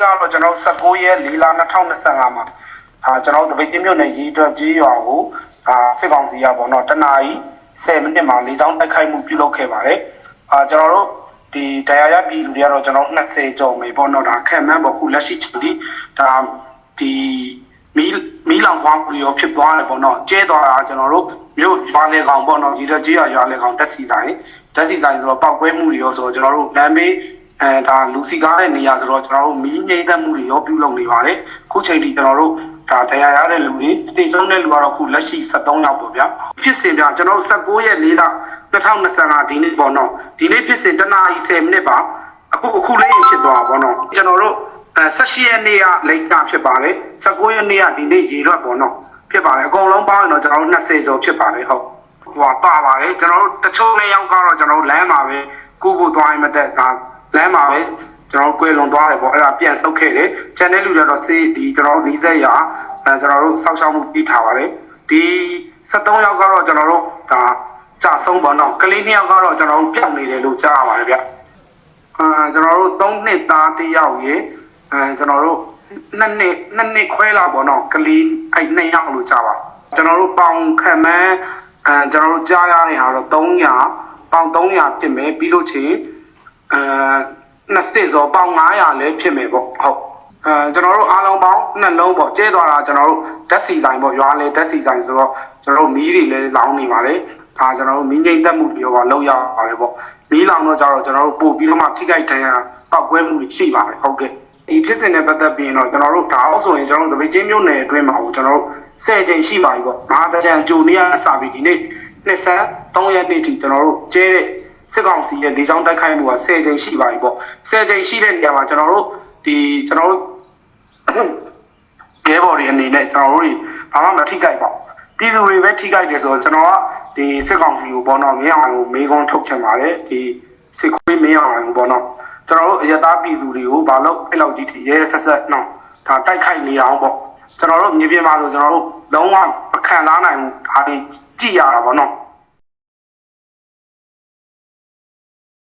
ကတော့ကျွန်တော်19ရက်4လ2025မှာအာကျွန်တော်တပိတ်ချင်းမြို့နယ်ရေးအတွက်ကြီးရွာကိုအာစစ်ကောင်စီကပေါ့နော်တနာရီ10မိနစ်မှာလေးချောင်းတိုက်ခိုက်မှုပြုလုပ်ခဲ့ပါတယ်အာကျွန်တော်တို့ဒီတရားရပြည်လူတွေကတော့ကျွန်တော်20ကျော်မေပေါ့နော်ဒါခံမှန်းပေါ့ခုလက်ရှိချိန်ဒီဒါဒီမီးမီးလောင်ပွားမှုတွေရောဖြစ်သွားတယ်ပေါ့နော်ကျဲသွားတာကျွန်တော်တို့မြို့ရွာလေကောင်ပေါ့နော်ဒီတော့ကြီးရွာရွာလေကောင်တက်စီဆိုင်တက်စီဆိုင်ဆိုတော့ပောက်ကွဲမှုတွေရောဆိုတော့ကျွန်တော်တို့လမ်းမေး အဲဒါလူစီကားတဲ့နေရာဆိုတော့ကျွန်တော်တို့မီးငိမ့်သက်မှုတွေရောပြုလုပ်နေပါတယ်ခုချိန်ထိကျွန်တော်တို့ဒါတရားရတဲ့လူတွေတည်ဆုံးတဲ့လူကတော့ခုလက်ရှိ73ယောက်ပေါ့ဗျာဖြစ်စဉ်ပြကျွန်တော်တို့19ရက်4လ2025ဒီနေ့ပေါ့နော်ဒီနေ့ဖြစ်စဉ်တနာရီ10မိနစ်ပါအခုအခုလေးဖြစ်သွားပါပေါ့နော်ကျွန်တော်တို့အဲ18ရက်နေ့ကလိတ်ကဖြစ်ပါတယ်19ရက်နေ့ကဒီနေ့ရေရွက်ပေါ့နော်ဖြစ်ပါတယ်အကုန်လုံးပေါင်းရင်တော့ကျွန်တော်တို့20ကျော်ဖြစ်ပါတယ်ဟုတ်ဟိုပါပါတယ်ကျွန်တော်တို့တချို့နေရောက်ကတော့ကျွန်တော်တို့လမ်းမှာပဲ ကုဖို့သွားရင်မတက်ကလမ်းမှာပဲကျွန်တော်တို့ကွယ်လွန်သွားတယ်ပေါ့အဲ့ဒါပြန်ဆုတ်ခဲ့တယ် channel လူတွေတော့စေးဒီကျွန်တော်တို့နီးစက်ရအဲကျွန်တော်တို့စောက်ရှောက်မှုပြီးထားပါတယ်ဒီ73ယောက်ကတော့ကျွန်တော်တို့ဒါကြာဆုံးပေါ့နော်ကလေးနှစ်ယောက်ကတော့ကျွန်တော်တို့ပြောင်းနေတယ်လို့ကြားရပါတယ်ဗျအာကျွန်တော်တို့3နှစ်သားတစ်ယောက်ရေအဲကျွန်တော်တို့နှစ်နှစ်နှစ်နှစ်ခွဲလာပေါ့နော်ကလေးအဲ့နှစ်ယောက်လို့ကြားပါကျွန်တော်တို့ပေါင်ခံမန်းအဲကျွန်တော်တို့ကြားရတဲ့ဟာတော့300 ပေါင်300ဖြစ်မယ်ပြီးလို့ချင်းအဲနှစ်စစ်ဆိုပေါင်900လည်းဖြစ်မယ်ပေါ့ဟုတ်အဲကျွန်တော်တို့အားလုံးပေါင်းနှလုံးပေါ့ကျဲသွားတာကျွန်တော်တို့ဓာတ်စီဆိုင်ပေါ့ရွာလေဓာတ်စီဆိုင်ဆိုတော့ကျွန်တော်တို့မီးတွေလည်းလောင်းနေပါလေဒါကျွန်တော်တို့မီးငိမ့်သက်မှုတွေပါလောက်ရပါတယ်ပေါ့မီးလောင်တော့ကြတော့ကျွန်တော်တို့ပို့ပြီးတော့မှထိခိုက်ထိုင်ရပောက်ကွဲမှုတွေရှိပါတယ်ဟုတ်ကဲ့ဒီဖြစ်စဉ်နဲ့ပတ်သက်ပြီးတော့ကျွန်တော်တို့ဒါအောင်ဆိုရင်ကျွန်တော်တို့တပိတ်ချင်းမြို့နယ်အတွင်းမှာကိုကျွန်တော်တို့ဆယ်ချိန်ရှိပါပြီပေါ့မာတကြံကြိုနေရစပြီဒီနေ့ နှစ်ဆန်း3ရက်နေ့ထိကျွန်တော်တို့ကျဲတဲ့စစ်ကောင်စီရဲ့လေကြောင်းတိုက်ခိုက်မှုက10ချိန်ရှိပါပြီပေါ့10ချိန်ရှိတဲ့နေရာမှာကျွန်တော်တို့ဒီကျွန်တော်တို့ရဲဘော်တွေအနေနဲ့ကျွန်တော်တို့တွေဘာမှမထိခိုက်ပါဘူးပြည်သူတွေပဲထိခိုက်တယ်ဆိုတော့ကျွန်တော်ကဒီစစ်ကောင်စီကိုပေါ့နော်မင်းအောင်ကိုမေးခွန်းထုတ်ချင်ပါတယ်ဒီစစ်ခွေးမင်းအောင်ကိုပေါ့နော်ကျွန်တော်တို့အရတားပြည်သူတွေကိုဘာလို့အဲ့လောက်ကြီးထိရဲဆက်ဆက်နော်ဒါတိုက်ခိုက်နေအောင်ပေါ့ကျွန်တော်တို့မြေပြင်မှာဆိုကျွန်တော်တို့လုံးဝမခံစားနိုင်ဘူးဒါတွေ ကြည့်ရတာပေါ့နော်